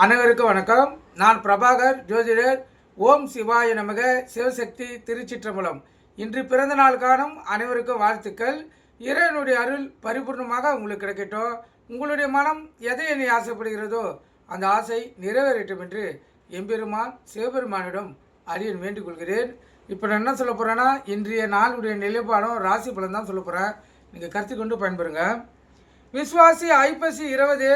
அனைவருக்கும் வணக்கம். நான் பிரபாகர் ஜோதிடர். ஓம் சிவாய நமக. சிவசக்தி திருச்சிற்றம்பலம். இன்று பிறந்த நாள் காணும் அனைவருக்கும் வாழ்த்துக்கள். இறைவனுடைய அருள் பரிபூர்ணமாக உங்களுக்கு கிடைக்கட்டும். உங்களுடைய மனம் எதை என்னை ஆசைப்படுகிறதோ அந்த ஆசை நிறைவேறட்டும் என்று எம்பெருமான் சிவபெருமானிடம் அரியன் வேண்டிக் கொள்கிறேன். இப்போ நான் என்ன சொல்ல போகிறேன்னா இன்றைய நாளுடைய நிலைப்பாடும் ராசி பலன் தான் சொல்ல போகிறேன் நீங்கள் கருத்து கொண்டு பயன்பெறுங்க. விஸ்வாசி ஐப்பசி இருபது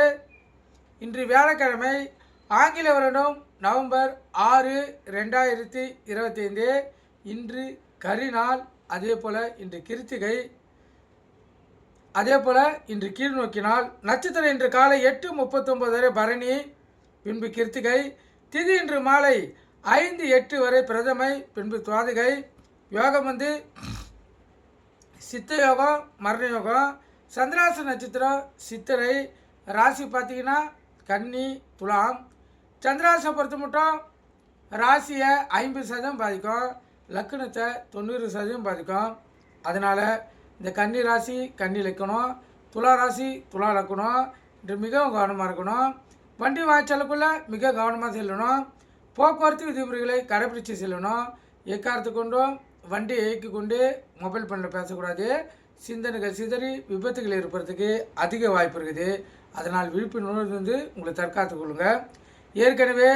இன்று வியாழக்கிழமை ஆங்கில வருடம் நவம்பர் ஆறு ரெண்டாயிரத்தி இருபத்தைந்து. இன்று கரிநாள் அதே போல் இன்று கிருத்திகை. அதே போல் இன்று கீழ் நோக்கினால் நட்சத்திரம் இன்று காலை எட்டு முப்பத்தொம்பது வரை பரணி பின்பு கிருத்திகை. திதி இன்று மாலை ஐந்து எட்டு வரை பிரதமை பின்பு துவாதிகை. யோகம் வந்து சித்த யோகம் மரண யோகம். சந்திராச நட்சத்திரம் சித்திரை. ராசி பார்த்தீங்கன்னா கன்னி துலாம் சந்திராசை பொறுத்த மட்டும் ராசியை ஐம்பது சதவீதம் பாதிக்கும். லக்கணத்தை தொண்ணூறு சதவீதம் பாதிக்கும். அதனால் இந்த கன்னி ராசி கன்னி லக்கணம் துலா ராசி துலா லக்கணம் இன்று மிகவும் கவனமாக இருக்கணும். வண்டி வாய்ச்சலுக்குள்ளே மிக கவனமாக செல்லணும். போக்குவரத்து விதிமுறைகளை கடைபிடித்து செல்லணும். எக்காரத்து கொண்டும் வண்டியை இயக்கி கொண்டு மொபைல் ஃபோனில் பேசக்கூடாது. சிந்தனைகள் சிதறி விபத்துகள் ஏற்படுறதுக்கு அதிக வாய்ப்பு இருக்குது. அதனால் விழிப்புணர்வு வந்து உங்களை தற்காத்துக் கொள்ளுங்க. ஏற்கனவே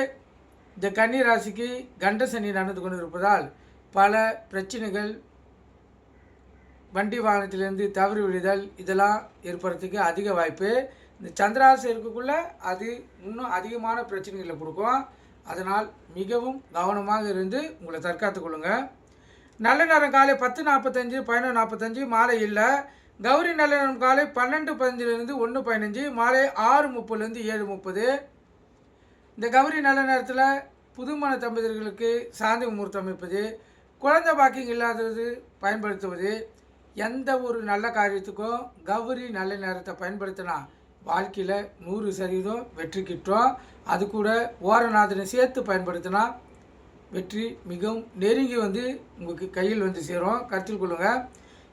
இந்த கன்னி ராசிக்கு கண்ட சனி நடந்து கொண்டு இருப்பதால் பல பிரச்சனைகள் வண்டி வாகனத்திலிருந்து தவறி விடுதல் இதெல்லாம் ஏற்படுறதுக்கு அதிக வாய்ப்பு. இந்த சந்திராசி இருக்கக்குள்ளே அது இன்னும் அதிகமான பிரச்சனைகளை கொடுக்கும். அதனால் மிகவும் கவனமாக இருந்து உங்களை தற்காத்துக் கொள்ளுங்கள் நல்ல நேரம் காலை பத்து நாற்பத்தஞ்சு பதினொன்று நாற்பத்தஞ்சு மாலை இல்லை. கௌரி நல்ல நேரம் காலை பன்னெண்டு பதினஞ்சுலேருந்து ஒன்று பதினஞ்சு மாலை ஆறு முப்பதுலேருந்து ஏழு முப்பது. இந்த கௌரி நல்ல நேரத்தில் புதுமண தம்பதியர்களுக்கு சாந்தி முகூர்த்தம் அமைப்பது குழந்தை பாக்கிங் இல்லாதது பயன்படுத்துவது எந்த ஒரு நல்ல காரியத்துக்கும் கௌரி நல்ல நேரத்தை பயன்படுத்தினா வாழ்க்கையில் நூறு சதவீதம் வெற்றி கிட்டும். அது கூட ஓரநாதனை சேர்த்து பயன்படுத்தினா வெற்றி மிகவும் நெருங்கி வந்து உங்களுக்கு கையில் வந்து சேரும். கருத்தில் கொள்ளுங்கள்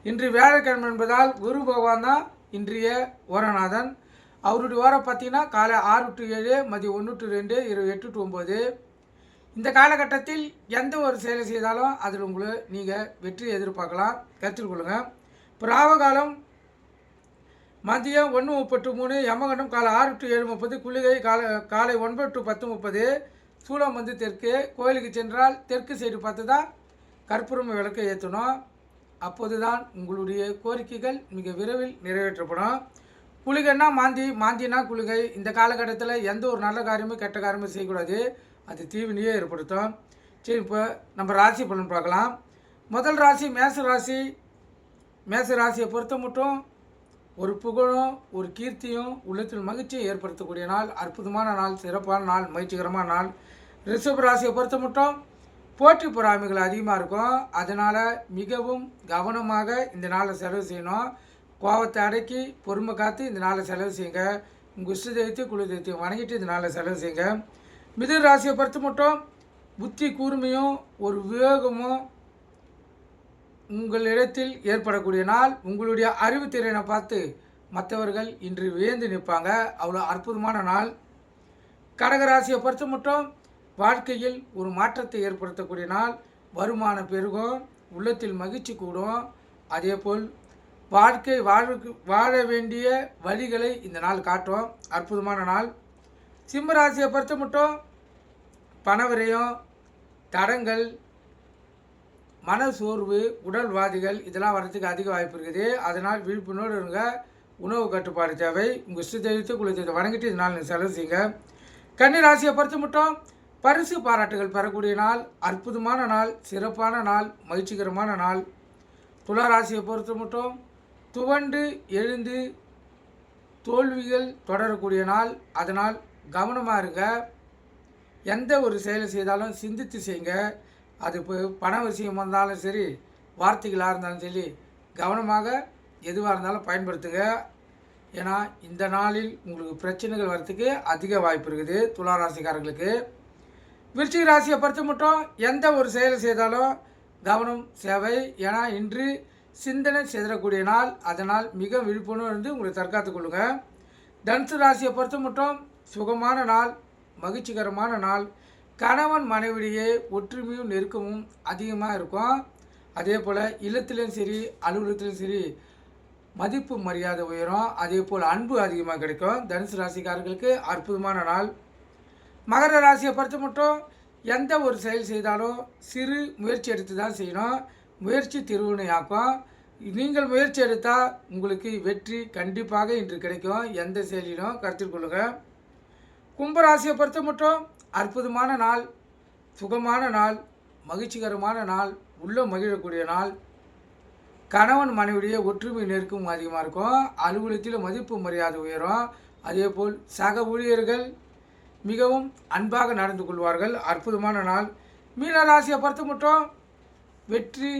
இன்று வியாழக்கிழமை என்பதால் குரு பகவான் தான் இன்றைய ஓரநாதன். அவருடைய ஓரம் பார்த்தீங்கன்னா காலை ஆறு டு ஏழு மதியம் ஒன்று டு ரெண்டு இரவு எட்டு டு ஒம்பது இந்த காலகட்டத்தில் எந்த ஒரு செயலை செய்தாலும் அதில் உங்களை நீங்கள் வெற்றி எதிர்பார்க்கலாம். கருத்தில் கொள்ளுங்கள் இப்போ ராவகாலம் மதியம் ஒன்று முப்பத்து மூணு யமகண்டம் காலை ஆறு டு ஏழு முப்பது குளிகை காலை காலை ஒன்பது டு பத்து முப்பது சூலம் வந்து தெற்கு கோயிலுக்கு சென்றால் தெற்கு சைடு பார்த்து தான் கற்பூரம் விளக்கை ஏற்றணும். அப்போது தான் உங்களுடைய கோரிக்கைகள் மிக விரைவில் நிறைவேற்றப்படும். குளிகைன்னா மாந்தி மாந்தினா குளிகை. இந்த காலகட்டத்தில் எந்த ஒரு நல்ல காரியமும் கெட்ட காரியமும் செய்யக்கூடாது. அது தீவினையே ஏற்படுத்தும். சரி இப்போ நம்ம ராசி பலன் பார்க்கலாம். முதல் ராசி மேச ராசி. மேச ராசியை பொறுத்த மட்டும் ஒரு புகழும் ஒரு கீர்த்தியும் உள்ளத்தில் மகிழ்ச்சியை ஏற்படுத்தக்கூடிய நாள். அற்புதமான நாள் சிறப்பான நாள் மகிழ்ச்சிகரமான நாள். ரிஷப ராசியை பொறுத்த மட்டும் போட்டி பொறாமைகள் அதிகமாக இருக்கும். அதனால் மிகவும் கவனமாக இந்த நாளை செலவு செய்யணும். கோவத்தை அடக்கி பொறுமை காத்து இந்த நாளை செலவு செய்யுங்க. குஷ்டு தெய்வத்தையும் தெய்வத்தை குழு தெய்வத்தையும் வணங்கிட்டு இந்த நாளை செலவு செய்யுங்க. மிதுன ராசியை பொறுத்த மட்டும் புத்தி கூர்மையும் ஒரு விவேகமும் உங்களிடத்தில் ஏற்படக்கூடிய நாள். உங்களுடைய அறிவுத்திறனை பார்த்து மற்றவர்கள் இன்று வியந்து நிற்பாங்க. அவ்வளோ அற்புதமான நாள். கடகராசியை பொறுத்த மட்டும் வாழ்க்கையில் ஒரு மாற்றத்தை ஏற்படுத்தக்கூடிய நாள். வருமானம் பெருகும் உள்ளத்தில் மகிழ்ச்சி கூடும். அதேபோல் வாழ்க்கை வாழ்வுக்கு வாழ வேண்டிய வழிகளை இந்த நாள் காட்டும். அற்புதமான நாள். சிம்மராசியை பொறுத்த மட்டும் பணவரையும் தடங்கள் மன சோர்வு உடல்வாதிகள் இதெல்லாம் வர்றதுக்கு அதிக வாய்ப்பு இருக்குது. அதனால் விழிப்புணர்வு இருங்க. உணவு கட்டுப்பாடு தேவை. உங்கள் இஷ்ட தெய்வத்தை குலத்தை வணங்கிட்டு இதனால் நீங்கள் செலவு செய்யுங்க. கன்னி ராசியை பொறுத்து மட்டும் பரிசு பாராட்டுகள் பெறக்கூடிய நாள் அற்புதமான நாள் சிறப்பான நாள் மகிழ்ச்சிகரமான நாள். துலா ராசியை பொறுத்த மட்டும் துவண்டு எழுந்து தோல்விகள் தொடரக்கூடிய நாள். அதனால் கவனமாக இருங்க. எந்த ஒரு செயலை செய்தாலும் சிந்தித்து செய்யுங்க. அது இப்போ பண விஷயம் வந்தாலும் சரி வார்த்தைகளாக இருந்தாலும் சரி கவனமாக எதுவாக இருந்தாலும் பயன்படுத்துங்க. ஏன்னா இந்த நாளில் உங்களுக்கு பிரச்சனைகள் வர்றதுக்கு அதிக வாய்ப்பு இருக்குது துளாராசிக்காரர்களுக்கு. விருச்சிக ராசியை பொறுத்த மட்டும் எந்த ஒரு செயலை செய்தாலும் கவனம் சேவை. ஏன்னா இன்று சிந்தனை செதறக்கூடிய நாள். அதனால் மிக விழிப்புணர்வு இருந்து உங்களை தற்காத்துக் கொள்ளுங்க. தனுசு ராசியை பொறுத்த மட்டும் சுகமான நாள் மகிழ்ச்சிகரமான நாள். கணவன் மனைவிடையே ஒற்றுமையும் நெருக்கமும் அதிகமாக இருக்கும். அதே போல் இல்லத்திலையும் சரி அலுவலகத்திலையும் சரி மதிப்பு மரியாதை உயரும். அதே போல் அன்பு அதிகமாக கிடைக்கும். தனுசு ராசிக்காரர்களுக்கு அற்புதமான நாள். மகர ராசியை பொறுத்த மட்டும் எந்த ஒரு செயல் செய்தாலும் சிறு முயற்சி எடுத்து தான் செய்யணும். முயற்சி திருவினையாக்கும் நீங்கள் முயற்சி எடுத்தால் உங்களுக்கு வெற்றி கண்டிப்பாக இன்று கிடைக்கும். எந்த செயலிலும் கருத்தில் கொள்ளுங்கள் கும்பராசியை பொறுத்த மட்டும் அற்புதமான நாள் சுகமான நாள் மகிழ்ச்சிகரமான நாள் உள்ள மகிழக்கூடிய நாள். கணவன் மனைவிடைய ஒற்றுமை நெருக்கம் அதிகமாக இருக்கும். அலுவலகத்தில் மதிப்பு மரியாதை உயரும். அதேபோல் சக ஊழியர்கள் மிகவும் அன்பாக நடந்து கொள்வார்கள். அற்புதமான நாள். மீனராசியை பொறுத்த மட்டும் வெற்றி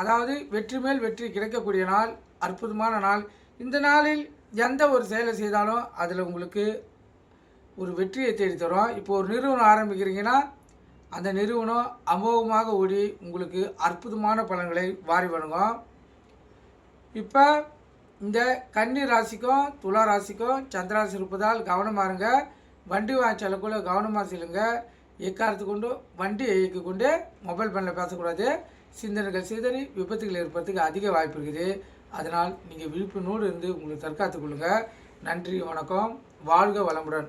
அதாவது வெற்றி மேல் வெற்றி கிடைக்கக்கூடிய நாள் அற்புதமான நாள். இந்த நாளில் எந்த ஒரு செயலை செய்தாலும் அதில் உங்களுக்கு ஒரு வெற்றியை தேடி தரும். இப்போ ஒரு நிறுவனம் ஆரம்பிக்கிறீங்கன்னா அந்த நிறுவனம் அமோகமாக ஓடி உங்களுக்கு அற்புதமான பலன்களை வாரி வழங்கும். இப்போ இந்த கன்னி ராசிக்கும் துலா ராசிக்கும் சந்திராசி இருப்பதால் கவனமாக இருங்க வண்டி வாங்கி கவனமாக செல்லுங்க. எக்காரத்து கொண்டு வண்டி இயக்கி கொண்டு மொபைல் ஃபோனில் பேசக்கூடாது. சிந்தனைகள் சிதறி விபத்துகள் ஏற்படுறதுக்கு அதிக வாய்ப்பு இருக்குது. அதனால் நீங்கள் விழிப்புணோடு இருந்து உங்களை தற்காத்துக் கொள்ளுங்கள் நன்றி வணக்கம். வாழ்க வளமுடன்.